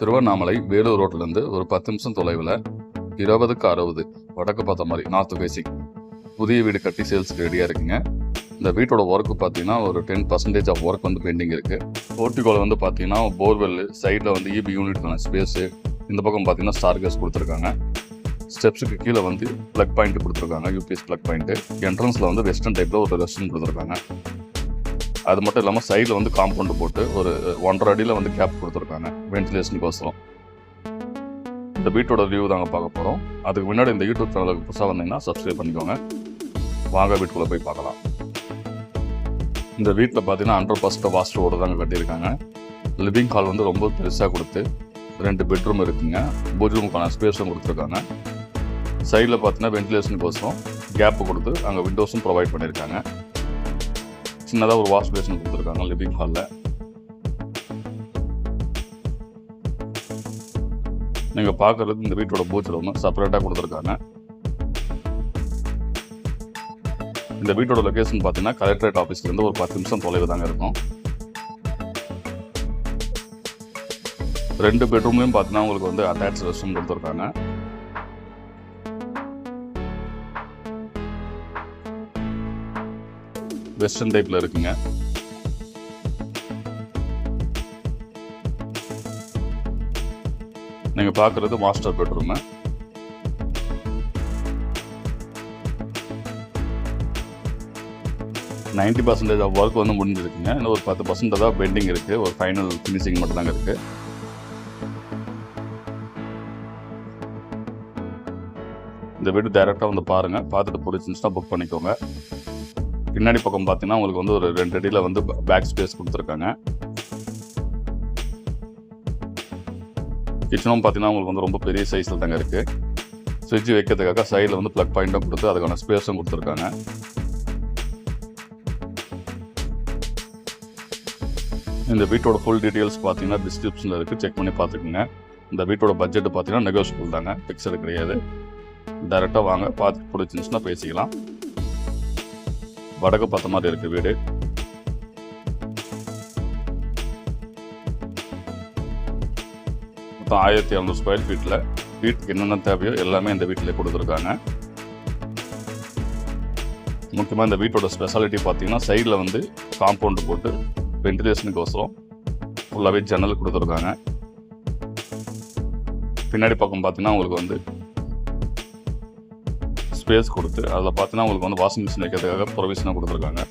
திருவண்ணாமலை வேலூர் ரோட்லேருந்து ஒரு பத்து நிமிஷம் தொலைவில் இருபதுக்கு அறுபது வடக்கு பார்த்த மாதிரி நார்த் ஃபேசிங் புதிய வீடு கட்டி சேல்ஸுக்கு ரெடியாக இருக்குங்க. இந்த வீட்டோட ஒர்க்கு பார்த்தீங்கன்னா ஒரு டென் பர்சன்டேஜ் ஆஃப் ஒர்க் வந்து பெண்டிங் இருக்குது போர்ட்டிகோவில் வந்து பார்த்தீங்கன்னா போர்வெல் சைடில் வந்து இபி யூனிட்க்கான ஸ்பேஸு இந்த பக்கம் பார்த்தீங்கன்னா ஸ்டார் கேஸ் கொடுத்துருக்காங்க. ஸ்டெப்ஸுக்கு கீழே வந்து ப்ளக் பாயிண்ட் கொடுத்துருக்காங்க யூபிஎஸ் ப்ளக் பாயிண்ட்டு என்ட்ரன்ஸில் வந்து வெஸ்டர்ன் டைப்பில் ஒரு ரெஸ்ட் கொடுத்துருக்காங்க. அது மட்டும் இல்லாமல் சைடில் வந்து காம்பவுண்டு போட்டு ஒரு ஒன்றரை அடியில் வந்து கேப் கொடுத்துருக்காங்க வென்டிலேஷனுக்கோசரம் இந்த வீட்டோட ரிவ்யூ தாங்க பார்க்க போகிறோம் அதுக்கு முன்னாடி இந்த யூடியூப் சேனலுக்கு புதுசாக வந்தீங்கன்னா சப்ஸ்கிரைப் பண்ணிக்கோங்க. வாங்க வீட்டுக்குள்ளே போய் பார்க்கலாம். இந்த வீட்டில் பார்த்தீங்கன்னா ஹண்ட்ரட் பர்சன்ட் வாஸ்டரோடு தாங்க கட்டியிருக்காங்க. லிவிங் ஹால் வந்து ரொம்ப பெருசாக கொடுத்து ரெண்டு பெட்ரூம் இருக்குங்க. பெட்ரூமுக்கான ஸ்பேஸும் கொடுத்துருக்காங்க. சைடில் பார்த்தீங்கன்னா வென்டிலேஷனுக்கோசரம் கேப்பு கொடுத்து அங்கே விண்டோஸும் ப்ரொவைட் பண்ணியிருக்காங்க. சின்னதாக ஒரு வாஷ் பேஷன் கொடுத்துருக்காங்க. லிவிங் ஹாலில் நீங்கள் பார்க்குறது இந்த வீட்டோட பூஜ் ரூம் செப்பரேட்டாக கொடுத்துருக்காங்க. இந்த வீட்டோட லொக்கேஷன் பார்த்தீங்கன்னா கலெக்டரேட் ஆஃபீஸ்லேருந்து ஒரு பத்து நிமிஷம் தொலைவு தாங்க இருக்கும். ரெண்டு பெட்ரூம்லையும் பார்த்தீங்கன்னா உங்களுக்கு வந்து அட்டாச் ரெஸ்ட் ரூம் கொடுத்துருக்காங்க. வெஸ்டர்ன் டைப்பில் இருக்குங்க. நீங்கள் பார்க்குறது master bedroom. Ninety percentage of work வந்து முடிஞ்சிருக்குங்க. இன்னும் ஒரு பத்து பர்சன்ட் தான் பெண்டிங் இருக்குது ஒரு ஃபைனல் ஃபினிஷிங் மட்டும் தாங்க இருக்குது இந்த வீடு டைரெக்டாக வந்து பாருங்கள் பார்த்துட்டு பிடிச்சிருந்துச்சுன்னா புக் பண்ணிக்கோங்க. பின்னாடி பக்கம் பார்த்தீங்கன்னா உங்களுக்கு வந்து ஒரு ரெண்டு அடியில் வந்து பேக் ஸ்பேஸ் கொடுத்துருக்காங்க. கிச்சனும் பார்த்தீங்கன்னா உங்களுக்கு வந்து ரொம்ப பெரிய சைஸில் தாங்க இருக்குது ஃப்ரிட்ஜ் வைக்கிறதுக்காக சைடில் வந்து ப்ளக் பாயிண்ட்டும் கொடுத்து அதுக்கான ஸ்பேஸும் கொடுத்துருக்காங்க. இந்த வீட்டோட ஃபுல் டீட்டெயில்ஸ் பார்த்தீங்கன்னா டிஸ்கிரிப்ஷனில் இருக்குது செக் பண்ணி பார்த்துக்குங்க இந்த வீட்டோட பட்ஜெட் பார்த்தீங்கன்னா நெகோஷியபிள் தாங்க. ஃபிக்ஸடு கிடையாது. டைரெக்டாக வாங்க. பார்த்து பிடிச்சிருந்துச்சுன்னா பேசிக்கலாம். வடக்கு பார்த்த மாதிரி இருக்குது வீடு. மொத்தம் ஆயிரத்தி இரநூறு ஸ்கொயர் ஃபீட்டில் வீட்டுக்கு என்னென்ன தேவையோ எல்லாமே இந்த வீட்டில் கொடுத்துருக்காங்க. முக்கியமாக இந்த வீட்டோட ஸ்பெஷாலிட்டி பார்த்தீங்கன்னா சைடில் வந்து காம்பவுண்டு போட்டு வென்டிலேஷனுக்கு ஒசரம் ஃபுல்லாகவே ஜன்னல் கொடுத்துருக்காங்க. பின்னாடி பக்கம் பார்த்தீங்கன்னா உங்களுக்கு வந்து ஸ்பேஸ் கொடுத்து அதில் பார்த்தீங்கன்னா உங்களுக்கு வந்து வாஷிங் மிஷின் வைக்கிறதுக்காக ப்ரொவிஷனாக கொடுத்துருக்காங்க.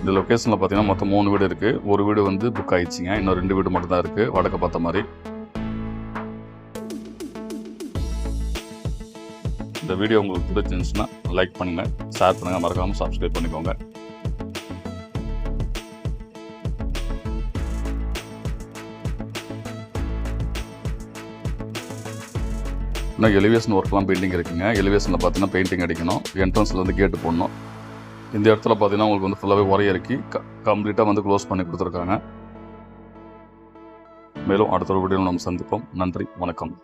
இந்த லொக்கேஷனில் பார்த்தீங்கன்னா மொத்தம் மூணு வீடு இருக்குது ஒரு வீடு வந்து புக் ஆகிடுச்சிங்க இன்னும் ரெண்டு வீடு மட்டும்தான் இருக்குது வடக்க பார்த்த மாதிரி. இந்த வீடியோ உங்களுக்கு பிடிச்சிருந்துச்சுன்னா லைக் பண்ணுங்கள் ஷேர் பண்ணுங்கள் மறக்காமல் சப்ஸ்கிரைப் பண்ணிக்கோங்க. இன்னும் எலிவேஷன் ஒர்க்லாம் பெயிண்டிங் இருக்குங்க. எலிவேஷனில் பார்த்தீங்கன்னா பெயிண்டிங் அடிக்கணும். என்ட்ரன்ஸில் வந்து கேட்டு போடணும். இந்த இடத்துல பார்த்தீங்கன்னா உங்களுக்கு வந்து ஃபுல்லாகவே உரைய இறக்கி கம்ப்ளீட்டாக வந்து க்ளோஸ் பண்ணி கொடுத்துருக்காங்க. மேலும் அடுத்த ஒரு வீடியோ நம்ம சந்திப்போம். நன்றி. வணக்கம்.